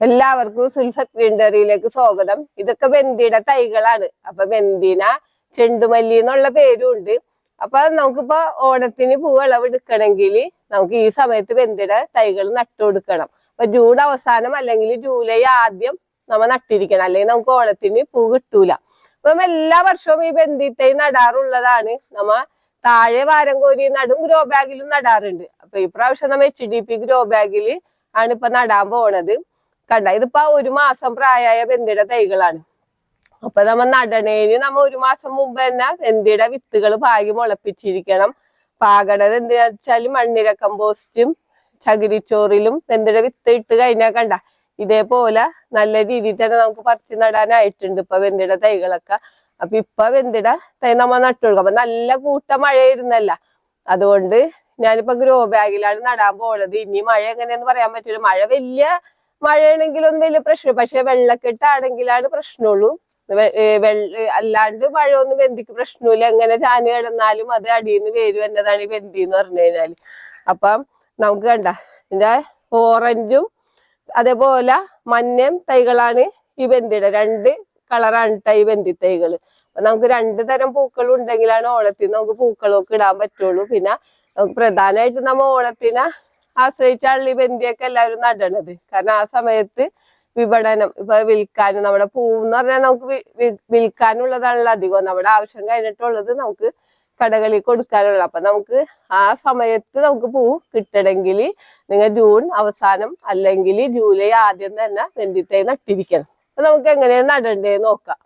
എല്ലാവർക്കും സുൽഫത്ത് ഗ്രീൻഡറിയിലേക്ക് സ്വാഗതം. ഇതൊക്കെ ബന്ദിയുടെ തൈകളാണ്. അപ്പൊ ബന്ദിന ചെണ്ടുമല്ലി എന്നുള്ള പേരും ഉണ്ട് അപ്പൊ നമുക്കിപ്പോ ഓണത്തിന് പൂ വിളവെടുക്കണമെങ്കിൽ നമുക്ക് ഈ സമയത്ത് ബന്ദിയുടെ തൈകൾ നട്ടുകൊടുക്കണം. അപ്പൊ ജൂൺ അവസാനം അല്ലെങ്കിൽ ജൂലൈ ആദ്യം നമ്മ നട്ടിരിക്കണം. അല്ലെങ്കിൽ നമുക്ക് ഓണത്തിന് പൂ കിട്ടൂല. അപ്പം എല്ലാ വർഷവും ഈ ബന്ദി തൈ നടാറുള്ളതാണ്. നമ്മ താഴെ വാരം കോരി നടും ഗ്രോ ബാഗിലും നടാറുണ്ട്. അപ്പൊ ഈ പ്രാവശ്യം നമ്മ എച്ച് ഡി പി ഗ്രോ ബാഗിൽ ആണ് ഇപ്പൊ നടാൻ പോണത്. കണ്ട ഇതിപ്പോ ഒരു മാസം പ്രായമായ വെന്തിയുടെ തൈകളാണ്. അപ്പൊ നമ്മ നടണേന് നമ്മ ഒരു മാസം മുമ്പ് തന്നെ വെന്തിയുടെ വിത്തുകൾ പാകി മുളപ്പിച്ചിരിക്കണം. പാകണത് എന്തിനാ വെച്ചാൽ മണ്ണിര കമ്പോസ്റ്റും ചകിരിച്ചോറിലും വെന്തിയുടെ വിത്ത് ഇട്ട് കഴിഞ്ഞാൽ കണ്ട ഇതേപോലെ നല്ല രീതിയിൽ തന്നെ നമുക്ക് പറിച്ച് നടാനായിട്ടുണ്ട് ഇപ്പൊ വെന്തിയുടെ തൈകളൊക്കെ. അപ്പൊ ഇപ്പൊ വെന്തിയുടെ തൈ നമ്മ നട്ടുകൊടുക്കും. അപ്പൊ നല്ല കൂട്ട മഴയായിരുന്നല്ല. അതുകൊണ്ട് ഞാനിപ്പോ ഗ്രോ ബാഗിലാണ് നടാൻ പോണത്. ഇനി മഴ എങ്ങനെയെന്ന് പറയാൻ പറ്റില്ല. മഴ വലിയ മഴയാണെങ്കിലൊന്നും വലിയ പ്രശ്നം പക്ഷെ വെള്ളക്കെട്ടാണെങ്കിലാണ് പ്രശ്നമുള്ളൂ. അല്ലാണ്ട് മഴ ഒന്നും വെന്തിക്ക് പ്രശ്നമില്ല. എങ്ങനെ ചാന കിടന്നാലും അത് അടിയിൽ വേര് വന്നതാണ് ഈ വെന്തി എന്ന് പറഞ്ഞു കഴിഞ്ഞാൽ. അപ്പം നമുക്ക് കണ്ട ഇതിന്റെ ഓറഞ്ചും അതേപോലെ മഞ്ഞയും തൈകളാണ് ഈ വെന്തിയുടെ രണ്ട് കളറാണ് ഈ വെന്തി അപ്പൊ നമുക്ക് രണ്ട് തരം പൂക്കൾ ഉണ്ടെങ്കിലാണ് ഓണത്തിന് നമുക്ക് പൂക്കളൊക്കെ ഇടാൻ പറ്റുള്ളൂ. പിന്നെ നമുക്ക് പ്രധാനമായിട്ട് നമ്മ ഓണത്തിനെ ആശ്രയിച്ചാണ് ഈ ബന്ധിയൊക്കെ എല്ലാവരും നടണത് കാരണം ആ സമയത്ത് വിപണനം ഇപ്പൊ വിൽക്കാനും നമ്മുടെ പൂവെന്ന് പറഞ്ഞാൽ നമുക്ക് വിൽക്കാനുള്ളതാണല്ലോ അധികം. നമ്മുടെ ആവശ്യം കഴിഞ്ഞിട്ടുള്ളത് നമുക്ക് കടകളിൽ കൊടുക്കാനുള്ള അപ്പൊ നമുക്ക് ആ സമയത്ത് നമുക്ക് പൂ കിട്ടണമെങ്കിൽ നിങ്ങൾ ജൂൺ അവസാനം അല്ലെങ്കിൽ ജൂലൈ ആദ്യം തന്നെ വെന്തിത്തൈ നട്ടിരിക്കണം. അപ്പൊ നമുക്ക് എങ്ങനെയാണ് നടണ്ടേ നോക്കാം.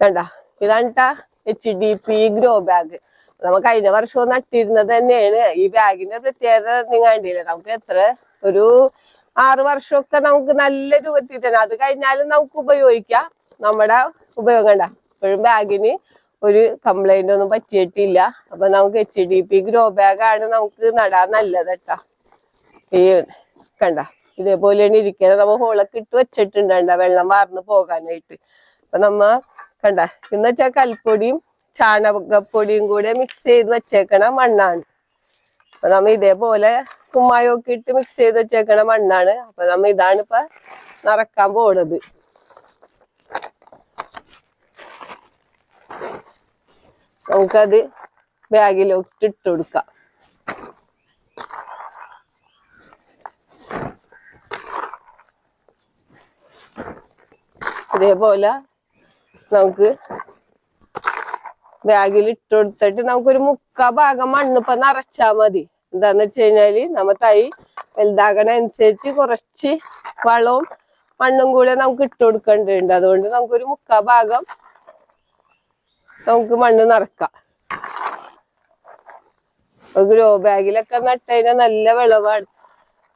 കണ്ട? ഇതാണ് H D P grow bag നമ്മൾ കഴിഞ്ഞ വർഷവും നട്ടിരുന്നത് തന്നെയാണ്. ഈ ബാഗിന്റെ പ്രത്യേകത നിങ്ങൾ കണ്ടില്ലേ? നമുക്ക് എത്ര? ഒരു ആറു വർഷമൊക്കെ നമുക്ക് നല്ല രൂപത്തിൽ തന്നെ. അത് കഴിഞ്ഞാലും നമുക്ക് ഉപയോഗിക്കാം. നമ്മുടെ ഉപയോഗം കണ്ട? ഇപ്പോഴും ബാഗിന് ഒരു കംപ്ലൈന്റ് ഒന്നും പറ്റിയിട്ടില്ല. അപ്പൊ നമുക്ക് എച്ച് ഡി പി ഗ്രോ ബാഗാണ് നമുക്ക് നടാൻ നല്ലത് കേട്ടാ. ഈ കണ്ട? ഇതേപോലെയാണ് ഇരിക്കുന്നത് നമ്മൾ ഹോളൊക്കെ ഇട്ട് വെച്ചിട്ടുണ്ട് വെള്ളം വാർന്ന് പോകാനായിട്ട്. അപ്പൊ നമ്മ കണ്ട? എന്ന് വെച്ചാൽ കൽപ്പൊടിയും ചാണകപ്പൊടിയും കൂടെ മിക്സ് ചെയ്ത് വെച്ചേക്കണ മണ്ണാണ്. അപ്പൊ നമ്മ ഇതേപോലെ കുമ്മായൊക്കെ ഇട്ട് മിക്സ് ചെയ്ത് വെച്ചേക്കണ മണ്ണാണ്. അപ്പൊ നമ്മ ഇതാണ് ഇപ്പൊ നിറക്കാൻ പോണത്. നമുക്കത് ബാഗിലോട്ട് ഇട്ട് കൊടുക്കാം. ഇതേപോലെ നമുക്ക് ബാഗിൽ ഇട്ട് കൊടുത്തിട്ട് നമുക്കൊരു മുക്കാ ഭാഗം മണ്ണിപ്പം നിറച്ചാ മതി. എന്താന്ന് വെച്ച് കഴിഞ്ഞാൽ നമ്മ തൈ വലുതാകണ അനുസരിച്ച് കുറച്ച് വളവും മണ്ണും കൂടെ നമുക്ക് ഇട്ട് കൊടുക്കേണ്ടതുണ്ട്. അതുകൊണ്ട് നമുക്കൊരു മുക്കാ ഭാഗം നമുക്ക് മണ്ണ് നിറക്കാം. ഗ്രോ ബാഗിലൊക്കെ നട്ടതിന് നല്ല വിളവാണ്.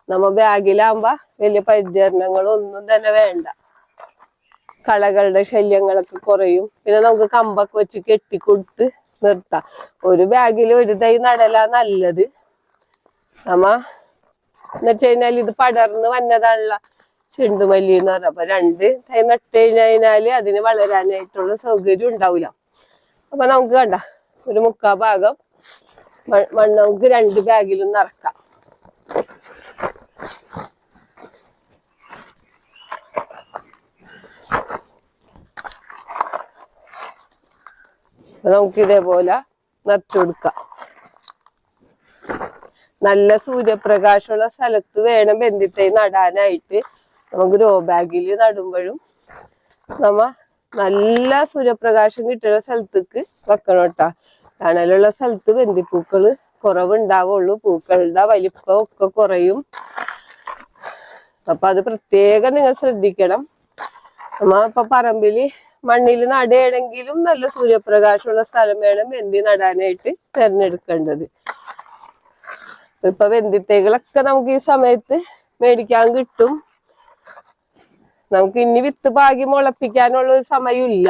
നമ്മ ബാഗിലാകുമ്പോ വലിയ പരിചരണങ്ങളൊന്നും തന്നെ വേണ്ട. കളകളുടെ ശല്യങ്ങളൊക്കെ കുറയും. പിന്നെ നമുക്ക് കമ്പൊക്കെ വെച്ച് കെട്ടിക്കൊടുത്ത് നിർത്താം. ഒരു ബാഗിൽ ഒരു തൈ നടല നല്ലത്. നമ്മ എന്നുവെച്ച് കഴിഞ്ഞാൽ ഇത് പടർന്ന് വന്നതാണല്ല ചെണ്ടുമല്ലി എന്ന് പറഞ്ഞ അപ്പൊ രണ്ട് തൈ നട്ട് കഴിഞ്ഞാൽ അതിന് വളരാനായിട്ടുള്ള സൗകര്യം ഉണ്ടാവില്ല അപ്പൊ നമുക്ക് കണ്ട ഒരു മുക്കാ ഭാഗം മണ്ണ് നമുക്ക് രണ്ട് ബാഗിലും നിറക്കാം. നമുക്ക് ഇതേപോലെ നിറച്ചു കൊടുക്കാം നല്ല സൂര്യപ്രകാശമുള്ള സ്ഥലത്ത് വേണം ബന്ധിത്തൈ നടാനായിട്ട്. നമുക്ക് ഗ്രോ ബാഗിൽ നടുമ്പോഴും നമ്മ നല്ല സൂര്യപ്രകാശം കിട്ടുന്ന സ്ഥലത്തേക്ക് വെക്കണം കേട്ടാ തണലുള്ള സ്ഥലത്ത് ബന്ധിപ്പൂക്കൾ കുറവുണ്ടാവുള്ളൂ. പൂക്കളുടെ വലിപ്പം ഒക്കെ കുറയും. അപ്പൊ അത് പ്രത്യേകം നിങ്ങൾ ശ്രദ്ധിക്കണം. നമ്മ ഇപ്പൊ പറമ്പിൽ മണ്ണിൽ നടുകയാണെങ്കിലും നല്ല സൂര്യപ്രകാശമുള്ള സ്ഥലം വേണം വെന്തി നടാനായിട്ട് തിരഞ്ഞെടുക്കേണ്ടത്. ഇപ്പൊ വെന്തിത്തൈകളൊക്കെ നമുക്ക് ഈ സമയത്ത് മേടിക്കാൻ കിട്ടും. നമുക്ക് ഇനി വിത്ത് ഭാഗ്യം മുളപ്പിക്കാനുള്ള ഒരു സമയമില്ല.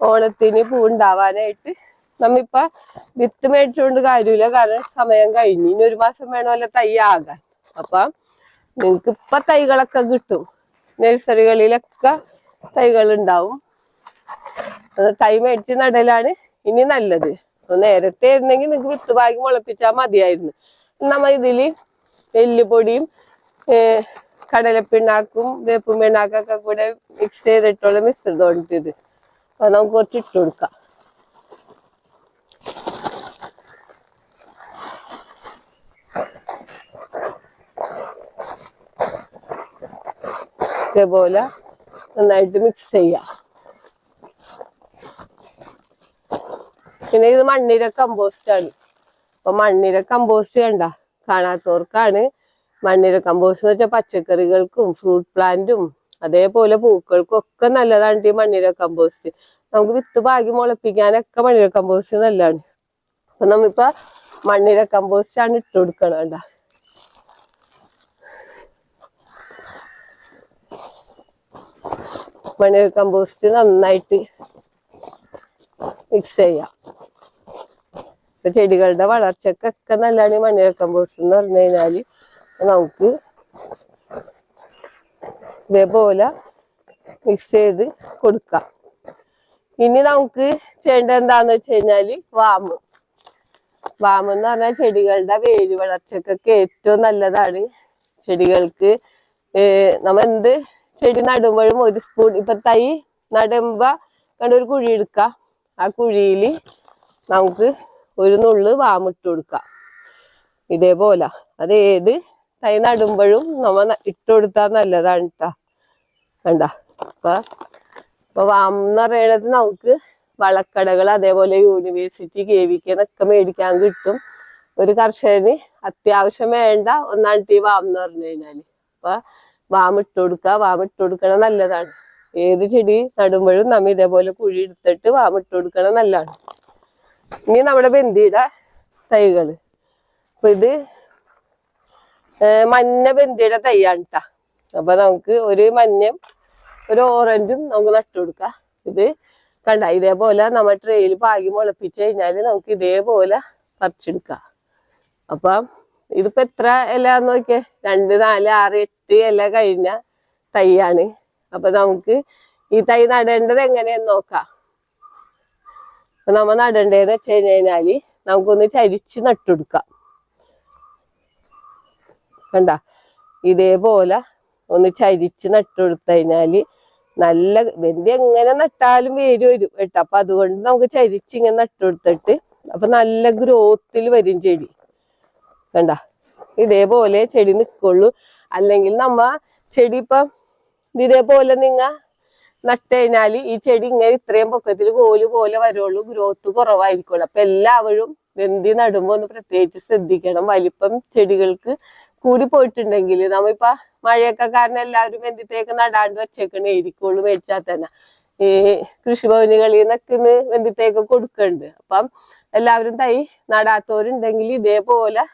ഓണത്തിന് പൂ ഉണ്ടാവാനായിട്ട് നമ്മിപ്പ വിത്ത് മേടിച്ചുകൊണ്ട് കാര്യമില്ല കാരണം സമയം കഴിഞ്ഞു. ഇനി ഒരു മാസം വേണമല്ലോ തൈ ആകാൻ. അപ്പൊ നിങ്ങക്ക് ഇപ്പൊ തൈകളൊക്കെ കിട്ടും. നഴ്സറികളിലൊക്കെ തൈകൾ ഉണ്ടാവും തൈ മേടിച്ച് നടലാണ്. ഇനി നല്ലത്. നേരത്തെ ആയിരുന്നെങ്കിൽ നിങ്ങക്ക് വിത്ത് ഭാഗ്യം മുളപ്പിച്ചാൽ മതിയായിരുന്നു. നമ്മ ഇതിൽ എല്ലുപൊടിയും കടലപ്പിണ്ണാക്കും വേപ്പും പിണ്ണാക്കൊക്കെ കൂടെ മിക്സ് ചെയ്തിട്ടുള്ള മിശ്രിതം ഇത് അപ്പൊ നമുക്ക് കുറച്ച് ഇട്ട് കൊടുക്കാം. ഇതേപോലെ നന്നായിട്ട് മിക്സ് ചെയ്യാം. പിന്നെ ഇത് മണ്ണിര കമ്പോസ്റ്റ് ആണ്. അപ്പൊ മണ്ണിര കമ്പോസ്റ്റ് കണ്ട കാണാത്തവർക്കാണ് മണ്ണിര കമ്പോസ്റ്റ് എന്ന് വെച്ചാൽ പച്ചക്കറികൾക്കും ഫ്രൂട്ട് പ്ലാന്റും അതേപോലെ പൂക്കൾക്കും ഒക്കെ നല്ലതാണ് ഈ മണ്ണിര കമ്പോസ്റ്റ് നമുക്ക് വിത്ത് പാകി മുളപ്പിക്കാനൊക്കെ മണ്ണിര കമ്പോസ്റ്റ് നല്ലതാണ്. അപ്പൊ നമ്മിപ്പോ മണ്ണിര കമ്പോസ്റ്റ് ആണ് ഇട്ട് കൊടുക്കണം കണ്ട. മണ്ണിര കമ്പോസ്റ്റ് നന്നായിട്ട് മിക്സ് ചെയ്യാം. ഇപ്പൊ ചെടികളുടെ വളർച്ചക്കൊക്കെ നല്ലതാണ് ഈ മണ്ണിര കമ്പോസ്റ്റ് എന്ന് പറഞ്ഞു കഴിഞ്ഞാൽ. നമുക്ക് ഇതേപോലെ മിക്സ് ചെയ്ത് കൊടുക്കാം. ഇനി നമുക്ക് ചെയ്യേണ്ടത് എന്താന്ന് വെച്ച് കഴിഞ്ഞാൽ വാമ്. വാമ് എന്ന് പറഞ്ഞാൽ ചെടികളുടെ വേര് വളർച്ചക്കൊക്കെ ഏറ്റവും നല്ലതാണ്. ചെടികൾക്ക് നമ്മ എന്ത് ചെടി നടുമ്പോഴും ഒരു സ്പൂൺ ഇപ്പൊ തൈ നടുമ്പോ കണ്ടൊരു കുഴി എടുക്ക. ആ കുഴിയിൽ നമുക്ക് ഒരു നുള്ള് വാമിട്ട് കൊടുക്ക. ഇതേപോലെ. അത് ഏത്? തൈ നടുമ്പോഴും നമ്മ ഇട്ട് കൊടുത്താൽ നല്ലതാണ് കണ്ട? അപ്പൊ ഇപ്പൊ വാം പറയണത് നമുക്ക് വളക്കടകൾ അതേപോലെ യൂണിവേഴ്സിറ്റി കെ വിക്ക് എന്നൊക്കെ മേടിക്കാൻ കിട്ടും. ഒരു കർഷകന് അത്യാവശ്യം വേണ്ട ഒന്നാണ് ഈ വാം എന്ന് പറഞ്ഞു കഴിഞ്ഞാൽ. അപ്പൊ വാം ഇട്ട് കൊടുക്കുക വാം ഇട്ട് നല്ലതാണ്. ഏത് ചെടി നടുമ്പോഴും നമ്മ ഇതേപോലെ കുഴി എടുത്തിട്ട് വാം ഇട്ട് നല്ലതാണ്. ഇനി നമ്മുടെ ബന്ദിയുടെ തൈകൾ അപ്പൊ ഇത് മഞ്ഞ ബന്ദിയുടെ തൈയാണ് കേട്ടോ അപ്പൊ നമുക്ക് ഒരു മഞ്ഞയും ഒരു ഓറഞ്ചും നമുക്ക് നട്ടു കൊടുക്കാം. ഇത് കണ്ട ഇതേപോലെ നമ്മൾ ട്രെയിൽ പാകി മുളപ്പിച്ച് കഴിഞ്ഞാൽ നമുക്ക് ഇതേപോലെ പറിച്ചെടുക്കാം. അപ്പം ഇതിപ്പോ എത്ര ഇല നോക്കിയേ? രണ്ട് നാല് ആറ് എട്ട് ഇല കഴിഞ്ഞ തൈയാണ്. അപ്പൊ നമുക്ക് ഈ തൈ നടേണ്ടത് എങ്ങനെയെന്ന് നോക്കാം. നമ്മ നടണ്ടേന്ന് വെച്ച് കഴിഞ്ഞാൽ നമുക്കൊന്ന് ചരിച്ച് നട്ടെടുക്കാം കണ്ട? ഇതേപോലെ ഒന്ന് ചരിച്ച് നട്ടുകൊടുത്തു കഴിഞ്ഞാൽ നല്ല വെന്തി എങ്ങനെ നട്ടാലും വേര് വരും കേട്ടോ. അപ്പൊ അതുകൊണ്ട് നമുക്ക് ചരിച്ച് ഇങ്ങനെ നട്ടുകൊടുത്തിട്ട് അപ്പൊ നല്ല ഗ്രോത്തിൽ വരും ചെടി. കണ്ട? ഇതേപോലെ ചെടി നിക്കുള്ളൂ. അല്ലെങ്കിൽ നമ്മ ചെടി ഇപ്പം ഇതേപോലെ നിങ്ങ നട്ട് കഴിഞ്ഞാൽ ഈ ചെടി ഇങ്ങനെ ഇത്രയും പൊക്കത്തിൽ കോൽ പോലെ വരുള്ളൂ ഗ്രോത്ത് കുറവായിരിക്കുള്ളൂ. അപ്പൊ എല്ലാവരും വെന്തി നടുമ്പോ ഒന്ന് പ്രത്യേകിച്ച് ശ്രദ്ധിക്കണം. വലിപ്പം ചെടികൾക്ക് കൂടി പോയിട്ടുണ്ടെങ്കിൽ നമ്മളിപ്പോ മഴയൊക്കെ കാരണം എല്ലാവരും വെന്തിത്തേക്ക് നടാണ്ട് വെച്ചേക്കണേ ഇരിക്കുള്ളൂ മേടിച്ചാൽ തന്നെ. ഈ കൃഷിഭവനുകളിൽ നിന്നൊക്കെ വെന്തിത്തേക്ക് കൊടുക്കണ്ട്. അപ്പം എല്ലാവരും തൈ നടാത്തവരുണ്ടെങ്കിൽ ഇതേപോലെ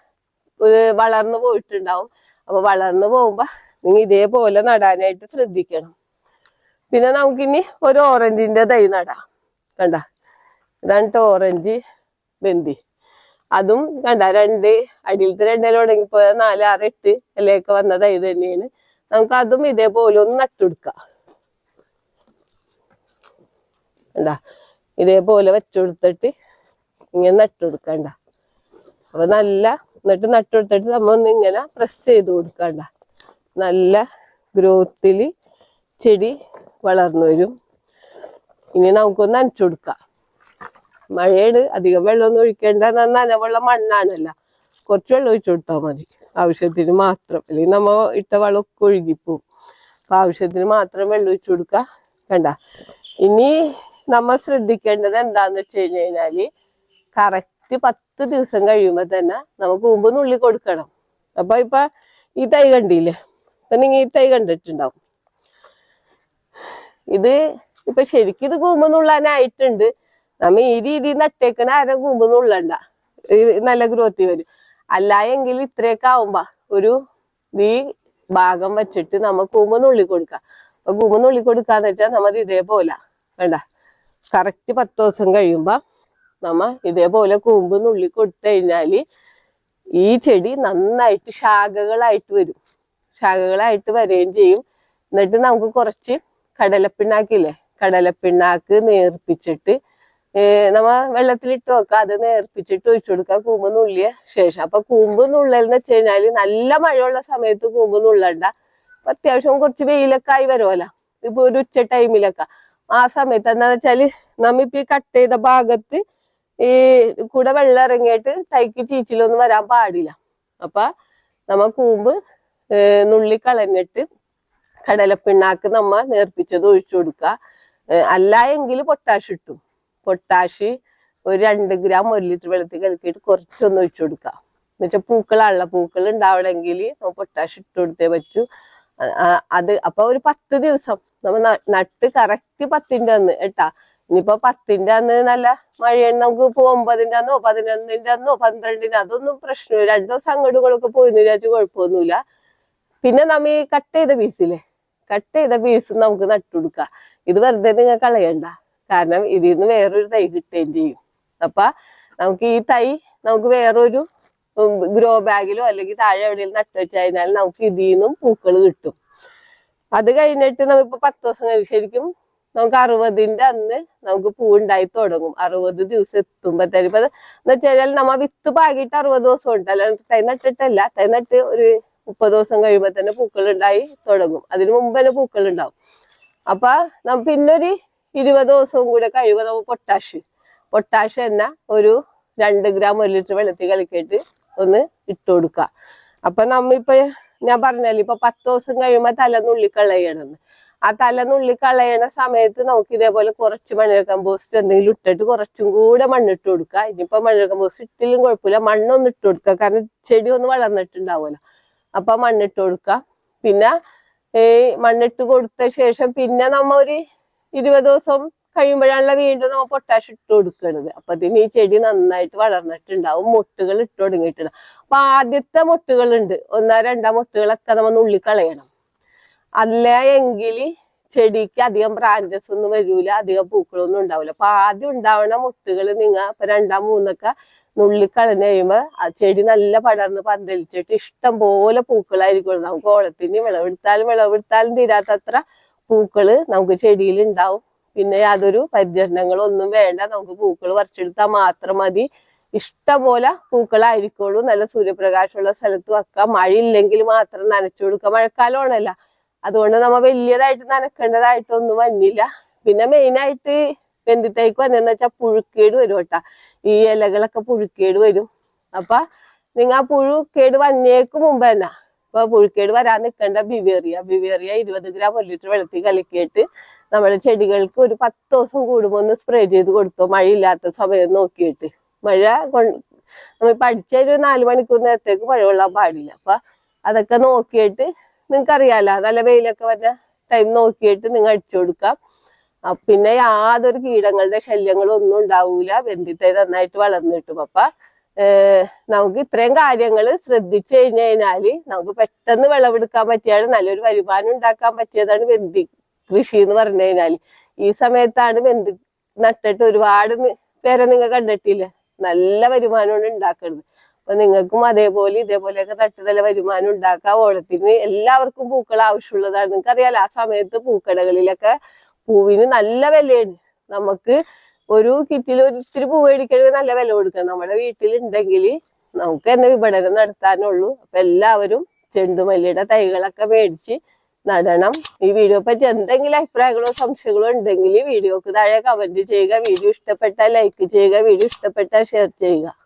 വളർന്നു പോയിട്ടുണ്ടാവും. അപ്പൊ വളർന്നു പോകുമ്പോ നിങ്ങൾ ഇതേപോലെ നടാനായിട്ട് ശ്രദ്ധിക്കണം. പിന്നെ നമുക്കിനി ഒരു ഓറഞ്ചിന്റെ തൈ നടാം. കണ്ട? ഇതാണ് ഓറഞ്ച് ബന്തി. അതും കണ്ട രണ്ട് അടിയിലത്തെ രണ്ടില തുടങ്ങിപ്പോ നാല് ആറ് എട്ട് ഇലയൊക്കെ വന്ന തൈ തന്നെയാണ്. നമുക്ക് അതും ഇതേപോലെ ഒന്ന് നട്ടുകൊടുക്കാം. കണ്ട? ഇതേപോലെ വെച്ചുകൊടുത്തിട്ട് ഇങ്ങനെ നട്ടുകൊടുക്കണ്ട അപ്പൊ നല്ല എന്നിട്ട് നട്ടുകൊടുത്തിട്ട് നമ്മ ഒന്ന് ഇങ്ങനെ പ്രസ് ചെയ്ത് കൊടുക്കണ്ട നല്ല ഗ്രോത്തിൽ ചെടി വളർന്നു വരും ഇനി നമുക്കൊന്ന് നനച്ചു കൊടുക്കാം. മഴയാണ് അധികം വെള്ളമൊന്നും ഒഴിക്കേണ്ട നനവുള്ള മണ്ണാണല്ലോ. കുറച്ച് വെള്ളം ഒഴിച്ചു കൊടുത്താൽ മതി. ആവശ്യത്തിന് മാത്രം. അല്ലെങ്കിൽ നമ്മൾ ഇട്ട വളമൊക്കെ ഒഴുകിപ്പോവും. അപ്പം ആവശ്യത്തിന് മാത്രം വെള്ളം ഒഴിച്ചു കൊടുക്കുക കണ്ട? ഇനി നമ്മൾ ശ്രദ്ധിക്കേണ്ടത് എന്താന്ന് വെച്ച് കഴിഞ്ഞ് കഴിഞ്ഞാൽ കറക്റ്റ് പത്ത് ദിവസം കഴിയുമ്പോൾ തന്നെ നമുക്ക് മുമ്പ് നുള്ളി കൊടുക്കണം. അപ്പോൾ ഇപ്പം ഈ തൈ കണ്ടില്ലേ? അപ്പം നിങ്ങൾ ഈ തൈ കണ്ടിട്ടുണ്ടാവും. ഇത് ഇപ്പൊ ശരിക്കും ഇത് കൂമ്പെന്നുള്ളതിനായിട്ടുണ്ട് നമ്മ ഈ രീതിയിൽ നട്ടേക്കണ ആരും കൂമ്പെന്നുള്ളണ്ട. നല്ല ഗ്രോത്തി വരും. അല്ല എങ്കിൽ ഇത്രയൊക്കെ ആവുമ്പോ ഒരു ഈ ഭാഗം വെച്ചിട്ട് നമ്മ കൂമ്പെന്നുള്ളി കൊടുക്കാം. അപ്പൊ കൂമ്പെന്നുള്ളി കൊടുക്കാന്ന് വെച്ചാൽ നമ്മൾ ഇതേപോലെ. വേണ്ട കറക്റ്റ് പത്ത് ദിവസം കഴിയുമ്പോ നമ്മ ഇതേപോലെ കൂമ്പ് നുള്ളി കൊടുത്തു കഴിഞ്ഞാൽ ഈ ചെടി നന്നായിട്ട് ശാഖകളായിട്ട് വരും. ശാഖകളായിട്ട് വരികയും ചെയ്യും. എന്നിട്ട് നമുക്ക് കുറച്ച് കടലപ്പിണ്ണാക്കില്ലേ? കടലപ്പിണ്ണാക്ക് നേർപ്പിച്ചിട്ട് നമ്മ വെള്ളത്തിലിട്ട് വെക്കുക അത് നേർപ്പിച്ചിട്ട് ഒഴിച്ചു കൊടുക്കുക കൂമ്പ് നുള്ളിയ ശേഷം. അപ്പൊ കൂമ്പ് നുള്ളലെന്ന് വെച്ച് കഴിഞ്ഞാൽ നല്ല മഴയുള്ള സമയത്ത് കൂമ്പ് നുള്ളണ്ട. അപ്പൊ അത്യാവശ്യം കുറച്ച് വെയിലൊക്കെ ആയി വരുമല്ലോ ഇപ്പൊ ഒരു ഉച്ച ടൈമിലൊക്കെ. ആ സമയത്ത് എന്താന്ന് വെച്ചാൽ നമ്മിപ്പോ ഈ കട്ട് ചെയ്ത ഭാഗത്ത് ഈ കൂടെ വെള്ളം ഇറങ്ങിയിട്ട് തൈക്ക് ചീച്ചിലൊന്നും വരാൻ പാടില്ല. അപ്പൊ നമ്മ കൂമ്പ് നുള്ളി കളഞ്ഞിട്ട് കടലപ്പിണ്ണാക്ക് നമ്മ നേർപ്പിച്ചത് ഒഴിച്ചു കൊടുക്കുക അല്ല എങ്കിൽ പൊട്ടാഷ് ഇട്ടും. പൊട്ടാഷ് ഒരു രണ്ട് ഗ്രാം ഒരു ലിറ്റർ വെള്ളത്തിൽ കലക്കിയിട്ട് കുറച്ചൊന്ന് ഒഴിച്ചു കൊടുക്കുക എന്നുവെച്ചാൽ പൂക്കളാണല്ലോ പൂക്കൾ ഉണ്ടാവണമെങ്കിൽ നമ്മൾ പൊട്ടാഷ് ഇട്ട് കൊടുത്തേ പറ്റൂ. അത് അപ്പൊ ഒരു പത്ത് ദിവസം. നമ്മ ന- നട്ട് കറക്റ്റ് പത്തിന്റെ അന്ന് കേട്ടാ. ഇനിയിപ്പോ പത്തിന്റെ അന്ന് നല്ല മഴയാണ് നമുക്ക് ഇപ്പൊ ഒമ്പതിന്റെ അന്നോ പതിനൊന്നിന്റെ അന്നോ പന്ത്രണ്ടിന് അതൊന്നും പ്രശ്നമില്ല. രണ്ടു ദിവസം അങ്ങോട്ടും ഇങ്ങോട്ടൊക്കെ പോയി വിചാരിച്ച് കുഴപ്പമൊന്നുമില്ല. പിന്നെ നമ്മ ഈ കട്ട് ചെയ്ത പീസില്ലേ കട്ട് ചെയ്ത പീസ് നമുക്ക് നട്ടുകൊടുക്കാം ഇത് വെറുതെ നിങ്ങൾ കളയണ്ട. കാരണം ഇതിൽ നിന്ന് വേറൊരു തൈ കിട്ടുകയും ചെയ്യും. അപ്പൊ നമുക്ക് ഈ തൈ നമുക്ക് വേറൊരു ഗ്രോ ബാഗിലോ അല്ലെങ്കിൽ താഴെ എവിടെയെങ്കിലും നട്ടു വെച്ച് കഴിഞ്ഞാൽ നമുക്ക് ഇതിൽ നിന്നും പൂക്കൾ കിട്ടും. അത് കഴിഞ്ഞിട്ട് നമ്മളിപ്പോ പത്ത് ദിവസം കഴിഞ്ഞ് ശരിക്കും നമുക്ക് അറുപതിന്റെ അന്ന് നമുക്ക് പൂ ഉണ്ടായി തുടങ്ങും. അറുപത് ദിവസം എത്തുമ്പോഴത്തേക്കും എന്ന് വെച്ച് കഴിഞ്ഞാൽ നമ്മ വിത്ത് പാകിയിട്ട് അറുപത് ദിവസം ഉണ്ട്. അല്ലാണ്ട് തൈ നട്ടിട്ടല്ല. തൈ നട്ട് ഒരു മുപ്പത് ദിവസം കഴിയുമ്പോ തന്നെ പൂക്കൾ ഉണ്ടായി തുടങ്ങും. അതിനു മുമ്പ് തന്നെ പൂക്കൾ ഉണ്ടാവും അപ്പൊ നമ്മ പിന്നൊരു ഇരുപത് ദിവസവും കൂടെ കഴിയുമ്പോൾ നമുക്ക് പൊട്ടാഷ്. പൊട്ടാഷ് തന്നെ ഒരു രണ്ട് ഗ്രാം ഒരു ലിറ്റർ വെള്ളത്തിൽ കലക്കിയിട്ട് ഒന്ന് ഇട്ട് കൊടുക്കുക. അപ്പൊ നമ്മിപ്പോ ഞാൻ പറഞ്ഞല്ലോ ഇപ്പൊ പത്ത് ദിവസം കഴിയുമ്പോ തല നുള്ളി കളയണമെന്ന് ആ തല നുള്ളി കളയണ സമയത്ത് നമുക്ക് ഇതേപോലെ കുറച്ച് മണ്ണിര കമ്പോസ്റ്റ് എന്തെങ്കിലും ഇട്ടിട്ട് കുറച്ചും കൂടെ മണ്ണിട്ട് കൊടുക്കുക. ഇനിയിപ്പോ മണ്ണിര കമ്പോസ്റ്റ് ഇട്ടില്ലെങ്കിൽ കുഴപ്പമില്ല. മണ്ണൊന്നും ഇട്ട് കൊടുക്കുക. കാരണം ചെടി ഒന്ന് വളർന്നിട്ടുണ്ടാവുമല്ലോ. അപ്പൊ മണ്ണിട്ട് കൊടുക്കുക പിന്നെ ഈ മണ്ണിട്ട് കൊടുത്ത ശേഷം പിന്നെ നമ്മ ഒരു ഇരുപത് ദിവസം കഴിയുമ്പോഴാണല്ലോ വീണ്ടും നമ്മൾ പൊട്ടാഷ് ഇട്ട് കൊടുക്കുന്നത് അപ്പൊ ഇതിന് ഈ ചെടി നന്നായിട്ട് വളർന്നിട്ടുണ്ടാവും. മുട്ടുകൾ ഇട്ട് തുടങ്ങിയിട്ടുണ്ടാവും അപ്പൊ ആദ്യത്തെ മുട്ടുകളുണ്ട്. ഒന്നോ രണ്ടോ മുട്ടുകളൊക്കെ നമ്മൾ ഉള്ളി കളയണം. അല്ല എങ്കിൽ ചെടിക്ക് അധികം ബ്രാഞ്ചസ് ഒന്നും വരൂല. അധികം പൂക്കളൊന്നും ഉണ്ടാവില്ല അപ്പൊ ആദ്യം ഉണ്ടാവുന്ന മുട്ടുകൾ നിങ്ങ ഇപ്പൊ രണ്ടാം മൂന്നൊക്കെ നുള്ളി കളഞ്ഞു കഴിയുമ്പോ ആ ചെടി നല്ല പടർന്ന് പന്തലിച്ചിട്ട് ഇഷ്ടം പോലെ പൂക്കളായിരിക്കും. നമുക്ക് ഓണത്തിന് വിളവെടുത്താലും വിളവെടുത്താലും തീരാത്തത്ര പൂക്കൾ നമുക്ക് ചെടിയിൽ ഉണ്ടാവും. പിന്നെ യാതൊരു പരിചരണങ്ങളൊന്നും വേണ്ട. നമുക്ക് പൂക്കൾ പറിച്ചെടുത്താൽ മാത്രം മതി. ഇഷ്ടംപോലെ പൂക്കളായിരിക്കുള്ളൂ. നല്ല സൂര്യപ്രകാശമുള്ള സ്ഥലത്ത് വെക്കാം. മഴ ഇല്ലെങ്കിൽ മാത്രം നനച്ചു കൊടുക്കുക മഴക്കാലമാണല്ല അതുകൊണ്ട് നമ്മ വലിയതായിട്ട് നനക്കേണ്ടതായിട്ടൊന്നും വന്നില്ല. പിന്നെ മെയിനായിട്ട് വെന്തിത്തേക്ക് വന്നെന്ന് വെച്ചാൽ പുഴുക്കേട് വരും കേട്ടാ ഈ ഇലകളൊക്കെ പുഴുക്കേട് വരും. അപ്പൊ നിങ്ങൾ ആ പുഴുക്കേട് വന്നേക്ക് മുമ്പ് തന്നെ. ഇപ്പൊ പുഴുക്കേട് വരാൻ നിൽക്കേണ്ട ബിവേറിയ. ബിവേറിയ ഇരുപത് ഗ്രാം ഒരു ലിറ്റർ വെള്ളത്തിൽ കലക്കിയിട്ട് നമ്മുടെ ചെടികൾക്ക് ഒരു പത്ത് ദിവസം കൂടുമ്പോൾ ഒന്ന് സ്പ്രേ ചെയ്ത് കൊടുത്തോ. മഴയില്ലാത്ത സമയം നോക്കിയിട്ട്. മഴ നമ്മൾ പഠിച്ച ഒരു നാല് മണിക്കൂർ നേരത്തേക്ക് മഴ കൊള്ളാൻ പാടില്ല. അപ്പൊ അതൊക്കെ നോക്കിയിട്ട് നിങ്ങൾക്ക് അറിയാലോ നല്ല വെയിലൊക്കെ വന്ന ടൈം നോക്കിയിട്ട് നിങ്ങൾ അടിച്ചു കൊടുക്കാം. പിന്നെ യാതൊരു കീടങ്ങളുടെ ശല്യങ്ങളും ഒന്നും ഉണ്ടാവൂല. വെന്തിത്തൈ നന്നായിട്ട് വളർന്നു കിട്ടും. അപ്പൊ നമുക്ക് ഇത്രയും കാര്യങ്ങൾ ശ്രദ്ധിച്ചു കഴിഞ്ഞു കഴിഞ്ഞാൽ നമുക്ക് പെട്ടെന്ന് വിളവെടുക്കാൻ പറ്റിയാണ് നല്ലൊരു വരുമാനം ഉണ്ടാക്കാൻ പറ്റിയതാണ് വെന്തി കൃഷി എന്ന് പറഞ്ഞു കഴിഞ്ഞാൽ. ഈ സമയത്താണ് വെന്തി നട്ടിട്ട് ഒരുപാട് പേരെ നിങ്ങൾ കണ്ടിട്ടില്ലേ? നല്ല വരുമാനമാണ് ഉണ്ടാക്കുന്നത് അപ്പൊ നിങ്ങൾക്കും അതേപോലെ ഇതേപോലെയൊക്കെ നട്ട് നല്ല വരുമാനം ഉണ്ടാക്കാം. ഓണത്തിന് എല്ലാവർക്കും പൂക്കൾ ആവശ്യമുള്ളതാണ്. നിങ്ങൾക്ക് അറിയാലോ ആ സമയത്ത് പൂക്കടകളിലൊക്കെ പൂവിന് നല്ല വിലയാണ്. നമുക്ക് ഒരു കിറ്റിൽ ഒരു ഇത്തിരി പൂ മേടിക്കണമെങ്കിൽ നല്ല വില കൊടുക്കണം. നമ്മുടെ വീട്ടിലുണ്ടെങ്കിൽ നമുക്ക് തന്നെ വിപണനം നടത്താനുള്ളൂ. അപ്പൊ എല്ലാവരും ചെണ്ടുമല്ലിയുടെ തൈകളൊക്കെ മേടിച്ച് നടണം. ഈ വീഡിയോ പറ്റി എന്തെങ്കിലും അഭിപ്രായങ്ങളോ സംശയങ്ങളോ ഉണ്ടെങ്കിൽ വീഡിയോക്ക് താഴെ കമന്റ് ചെയ്യുക. വീഡിയോ ഇഷ്ടപ്പെട്ടാൽ ലൈക്ക് ചെയ്യുക. വീഡിയോ ഇഷ്ടപ്പെട്ടാൽ ഷെയർ ചെയ്യുക.